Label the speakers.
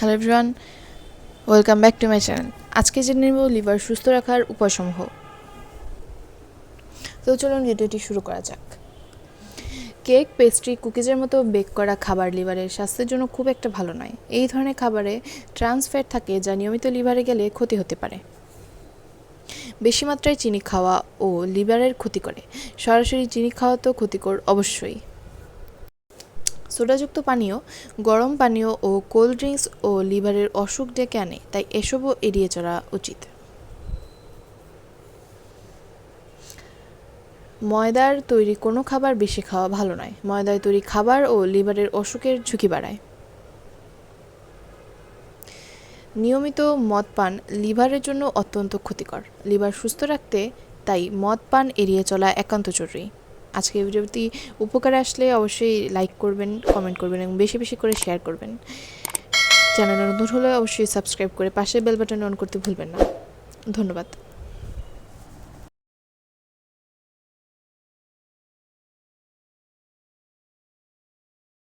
Speaker 1: Hello everyone welcome back to my channel আজকে জেনে নেব লিভার সুস্থ রাখার উপায়সমূহ। তো চলুন ভিডিওটি শুরু করা যাক। কেক, পেস্ট্রি, কুকিজের মতো বেক করা খাবার লিভারের স্বাস্থ্যের জন্য খুব একটা ভালো নয়। এই ধরনের খাবারে ট্রান্স ফ্যাট থাকে যা নিয়মিত লিভারে গেলে ক্ষতি হতে পারে। বেশি মাত্রায় চিনি খাওয়া ও লিভারের ক্ষতি করে। সরাসরি চিনি খাওয়া তো ক্ষতিকর অবশ্যই। সোডাযুক্ত পানীয়, গরম পানীয় ও কোল্ড ড্রিঙ্কস ও লিভারের অসুখ ডেকে আনে, তাই এসবও এড়িয়ে চলা উচিত। ময়দার তৈরি কোনো খাবার বেশি খাওয়া ভালো নয়। ময়দায় তৈরি খাবার ও লিভারের অসুখের ঝুঁকি বাড়ায়। নিয়মিত মদ পান লিভারের জন্য অত্যন্ত ক্ষতিকর। লিভার সুস্থ রাখতে তাই মদ পান এড়িয়ে চলা একান্ত জরুরি। আজকে ভিডিওটি উপকার আসলে অবশ্যই লাইক করবেন কমেন্ট করবেন এবং বেশি বেশি করে শেয়ার করবেন। চ্যানেল নতুন হলে অবশ্যই সাবস্ক্রাইব করে পাশে বেল বাটন অন করতে ভুলবেন না। ধন্যবাদ।